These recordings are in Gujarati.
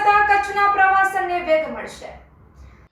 થતાં કચ્છના પ્રવાસનને વેગ મળશે.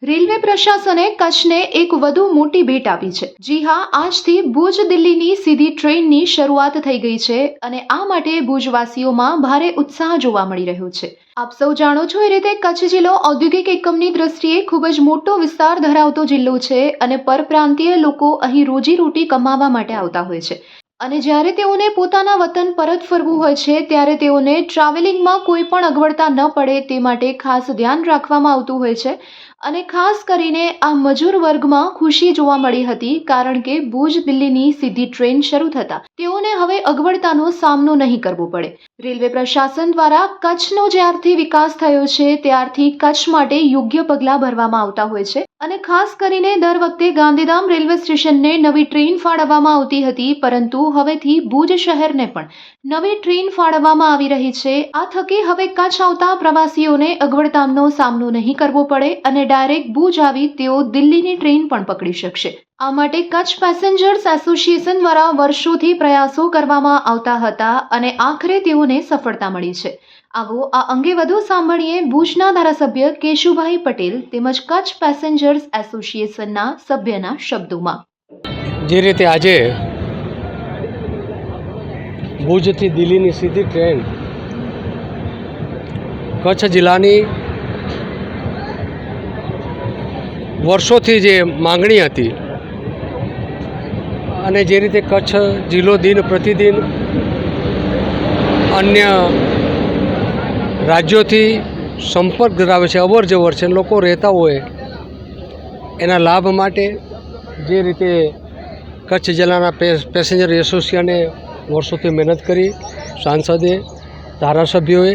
રેલવે પ્રશાસને કચ્છને એક વધુ મોટી ભેટ આપી છે. જી હા, આજથી ભુજ દિલ્હીની સીધી ટ્રેનની શરૂઆત થઈ ગઈ છે અને આ માટે ભુજવાસીઓમાં ભારે ઉત્સાહ જોવા મળી રહ્યો છે. આપ સૌ જાણો છો, એ રીતે કચ્છ જિલ્લો ઔદ્યોગિક એકમની દ્રષ્ટિએ ખૂબ જ મોટો વિસ્તાર ધરાવતો જિલ્લો છે અને પરપ્રાંતીય લોકો અહીં રોજીરોટી કમાવા માટે આવતા હોય છે. અને જ્યારે તેઓને પોતાના વતન પરત ફરવું હોય છે, ત્યારે તેઓને ટ્રાવેલિંગમાં કોઈ પણ અગવડતા ન પડે તે માટે ખાસ ધ્યાન રાખવામાં આવતું હોય છે. અને ખાસ કરીને આ મજૂર વર્ગમાં ખુશી જોવા મળી હતી કારણ કે ભુજ દિલ્હીની સીધી ટ્રેન શરૂ થતાં તેઓને હવે અગવડતાનો સામનો નહીં કરવો પડે. રેલવે પ્રશાસન દ્વારા કચ્છનો જ્યારથી વિકાસ થયો છે, ત્યારથી કચ્છ માટે યોગ્ય પગલાં ભરવામાં આવતા હોય છે અને ખાસ કરીને દર વખતે ગાંધીધામ રેલવે સ્ટેશનને નવી ટ્રેન ફાળવવામાં આવતી હતી, પરંતુ હવેથી ભુજ શહેરને પણ નવી ટ્રેન ફાળવવામાં આવી રહી છે. આ થકી હવે કચ્છ આવતા પ્રવાસીઓને અગવડતાનો સામનો નહીં કરવો પડે અને ડાયરેક્ટ ભુજ આવી તેઓ દિલ્હીની ટ્રેન પણ પકડી શકશે. આ માટે કચ્છ પેસેન્જર્સ એસોસિએશન દ્વારા વર્ષોથી પ્રયાસો કરવામાં આવતા હતા અને આખરે તેઓને સફળતા મળી છે. આવો આ અંગે વધુ સાંભળીએ ભુજના ધારાસભ્ય કેશુભાઈ પટેલ તેમજ કચ્છ પેસેન્જર્સ એસોસિએશનના સભ્યના શબ્દોમાં. જે રીતે આજે ભુજથી દિલ્હીની સીધી ટ્રેન કચ્છ જિલ્લાની વર્ષોથી જે માંગણી હતી અને જે રીતે કચ્છ જિલ્લો દિન પ્રતિદિન અન્ય રાજ્યોથી સંપર્ક ધરાવે છે અવર જવર છે, લોકો રહેતા હોય એના લાભ માટે જે રીતે કચ્છ જિલ્લાના પેસેન્જર એસોસિએશને વર્ષોથી મહેનત કરી, સાંસદે, ધારાસભ્યોએ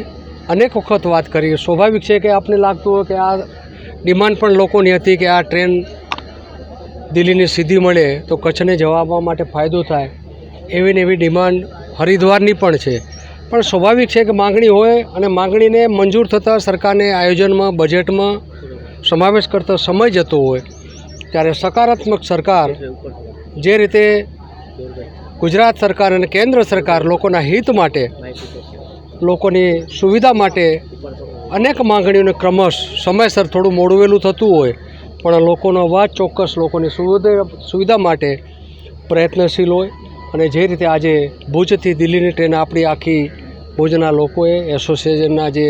અનેક વખત વાત કરી. સ્વાભાવિક છે કે આપને લાગતું હોય કે આ ડિમાન્ડ પણ લોકોની હતી કે આ ટ્રેન દિલ્હીની સીધી મળે તો કચ્છને જવા માટે ફાયદો થાય. એવી ને એવી ડિમાન્ડ હરિદ્વારની પણ છે. પણ સ્વાભાવિક છે કે માગણી હોય અને માગણીને મંજૂર થતાં સરકારને આયોજનમાં, બજેટમાં સમાવેશ કરતા સમય જતો હોય, ત્યારે સકારાત્મક સરકાર જે રીતે ગુજરાત સરકાર અને કેન્દ્ર સરકાર લોકોના હિત માટે, લોકોની સુવિધા માટે અનેક માંગણીઓને ક્રમશ સમયસર થોડું મોડું વહેલું થતું હોય, પણ લોકોનો અવાજ ચોક્કસ લોકોની સુવિધા સુવિધા માટે પ્રયત્નશીલ હોય. અને જે રીતે આજે ભુજથી દિલ્હીની ટ્રેન આપણી આખી ભુજના લોકોએ, એસોસિએશનના જે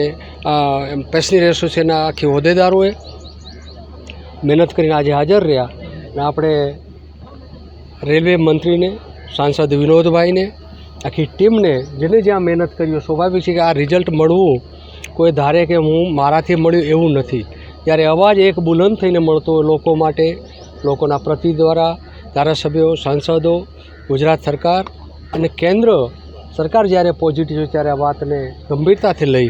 પેસેન્જર એસોસિએશનના આખી હોદ્દેદારોએ મહેનત કરીને આજે હાજર રહ્યા. અને આપણે રેલવે મંત્રીને, સાંસદ વિનોદભાઈને, આખી ટીમને જેને જ્યાં મહેનત કરી સ્વાભાવિક છે કે આ રિઝલ્ટ મળવું કોઈ ધારે કે હું મારાથી મળ્યું એવું નથી. જ્યારે અવાજ એક બુલંદ થઈને મળતો લોકો માટે, લોકોના પ્રતિ દ્વારા, ધારાસભ્યો, સાંસદો, ગુજરાત સરકાર અને કેન્દ્ર સરકાર જ્યારે પોઝિટિવ છે ત્યારે આ વાતને ગંભીરતાથી લઈ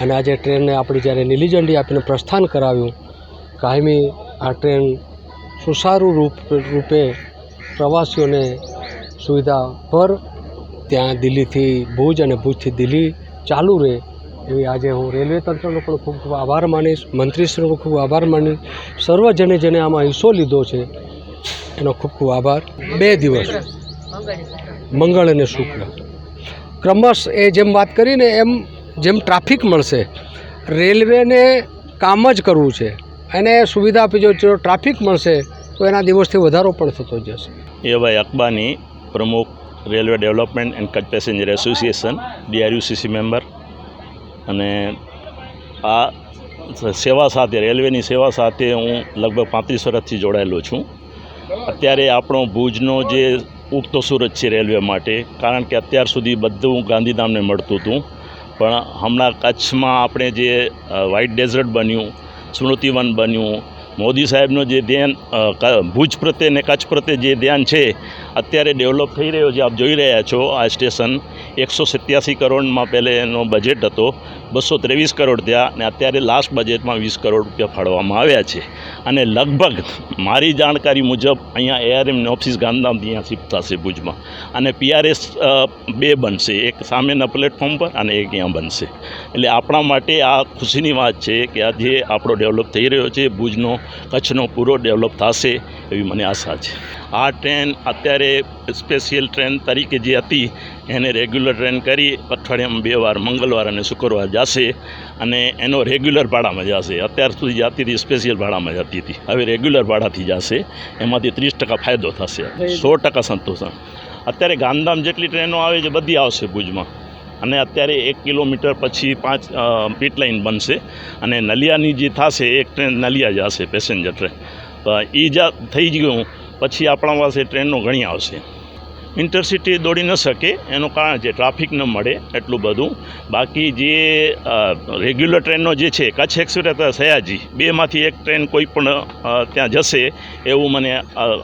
અને આજે ટ્રેનને આપણે જ્યારે નીલી ઝંડી આપીને પ્રસ્થાન કરાવ્યું, કાયમી આ ટ્રેન સુસારું રૂપ, રૂપે પ્રવાસીઓને સુવિધા પર ત્યાં દિલ્હીથી ભુજ અને ભુજથી દિલ્હી ચાલુ રહે. એવી આજે હું રેલવે તંત્રનો પણ ખૂબ ખૂબ આભાર માનીશ, મંત્રીશ્રીનો ખૂબ આભાર માનીશ. સર્વ જેને આમાં હિસ્સો લીધો છે, એનો ખૂબ ખૂબ આભાર. બે દિવસ, મંગળ અને શુક્ર. ક્રમશ એ જેમ વાત કરીને એમ જેમ ટ્રાફિક મળશે, રેલવેને કામ જ કરવું છે એને સુવિધા આપી જો ટ્રાફિક મળશે, તો એના દિવસથી વધારો પણ થતો જશે. એભાઈ અકબાની પ્રમુખ railway development and Kutch passenger association DRUCC member અને આ સેવા સાથે, રેલવેની સેવા સાથે હું લગભગ પાંત્રીસ વર્ષથી જોડાયેલો છું. અત્યારે આપણો ભુજનો જે ઉગતો સુરત છે રેલવે માટે, કારણ કે અત્યાર સુધી બધું ગાંધીધામને મળતું હતું. પણ હમણાં કચ્છમાં આપણે જે વ્હાઇટ ડેઝર્ટ બન્યું, સ્મૃતિવન બન્યું મોદી સાહેબનું જે ધ્યાન ભુજ પ્રત્યે ને કચ્છ પ્રત્યે જે ધ્યાન છે, અત્યારે ડેવલપ થઈ રહ્યો છે. આપ જોઈ રહ્યા છો આ સ્ટેશન. એકસો સત્યાસી કરોડમાં પહેલે એનો બજેટ હતો. બસો ત્રેવીસ કરોડ થયા અને અત્યારે લાસ્ટ બજેટમાં વીસ કરોડ રૂપિયા ફાળવવામાં આવ્યા છે. અને લગભગ મારી જાણકારી મુજબ અહીંયા એઆરએમની ઓફિસ ગાંધીધામથી અહીંયા શિફ્ટ થશે ભુજમાં. અને પીઆરએસ બે બનશે. એક સામેના પ્લેટફોર્મ પર અને એક અહીંયા બનશે. એટલે આપણા માટે આ ખુશીની વાત છે કે આ જે આપણો ડેવલપ થઈ રહ્યો છે, ભુજનો કચ્છનો પૂરો ડેવલપ થશે. એવી મને આશા છે. આ ટ્રેન અત્યારે સ્પેશિયલ ટ્રેન તરીકે જે હતી, એને રેગ્યુલર ટ્રેન કરી અઠવાડિયામાં બે વાર, મંગળવાર અને શુક્રવાર જશે અને એનો રેગ્યુલર ભાડામાં જશે. અત્યાર સુધી જતી હતી, સ્પેશિયલ ભાડામાં જતી હતી. હવે રેગ્યુલર ભાડાથી જશે, એમાંથી ત્રીસ ટકા ફાયદો થશે. સો ટકા સંતોષ અત્યારે ગાંધીધામ જેટલી ટ્રેનો આવે છે, બધી આવશે ભુજમાં. અને અત્યારે એક કિલોમીટર પછી પાંચ પીટ લાઇન બનશે. અને નલિયાની જે થશે, એક ટ્રેન નલિયા જશે પેસેન્જર ટ્રેન તો એ જા થઈ ગયું. પછી આપણા પાસે ટ્રેનો ઘણી આવશે. ઇન્ટરસિટી દોડી ન શકે, એનું કારણ છે ટ્રાફિક ન મળે એટલું બધું. બાકી જે રેગ્યુલર ટ્રેનનો જે છે, કચ્છ એક્સપ્રેસ અથવા સયાજી, બેમાંથી એક ટ્રેન કોઈ પણ ત્યાં જશે એવું મને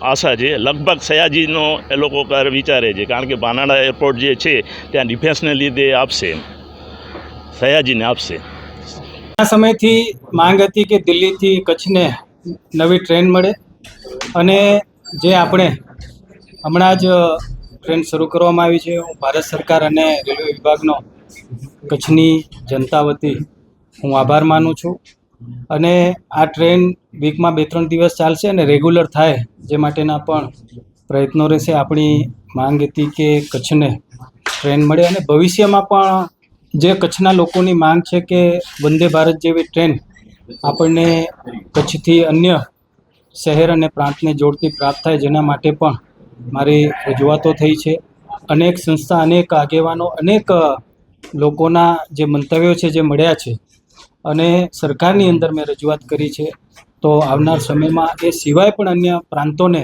આશા છે. લગભગ સયાજીનો એ લોકો વિચારે છે, કારણ કે બાનાડા એરપોર્ટ જે છે, ત્યાં ડિફેન્સને લીધે આપશે. સયાજીને આપશે. આ સમયથી માંગ હતી કે દિલ્હીથી કચ્છને નવી ટ્રેન મળે અને જે આપણે હમણાં જ ટ્રેન શરૂ કરવામાં આવી છે, હું ભારત સરકાર અને રેલવે વિભાગનો કચ્છની જનતા વતી હું આભાર માનું છું. અને આ ટ્રેન વીકમાં બે ત્રણ દિવસ ચાલશે અને રેગ્યુલર થાય જે માટેના પણ પ્રયત્નો રહેશે. આપણી માંગ હતી કે કચ્છને ટ્રેન મળે અને ભવિષ્યમાં પણ જે કચ્છના લોકોની માંગ છે કે વંદે ભારત જેવી ટ્રેન આપણને કચ્છથી અન્ય શહેર અને પ્રાંતને જોડતી પ્રાપ્ત થાય જેના માટે પણ મારી રજૂઆતો થઈ છે. અનેક સંસ્થા, અનેક આગેવાનો, અનેક લોકોના જે મંતવ્યો છે જે મળ્યા છે અને સરકારની અંદર મેં રજૂઆત કરી છે. તો આવનાર સમયમાં એ સિવાય પણ અન્ય પ્રાંતોને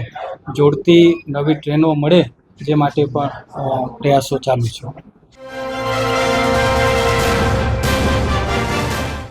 જોડતી નવી ટ્રેનો મળે જે માટે પણ પ્રયાસો ચાલુ છે.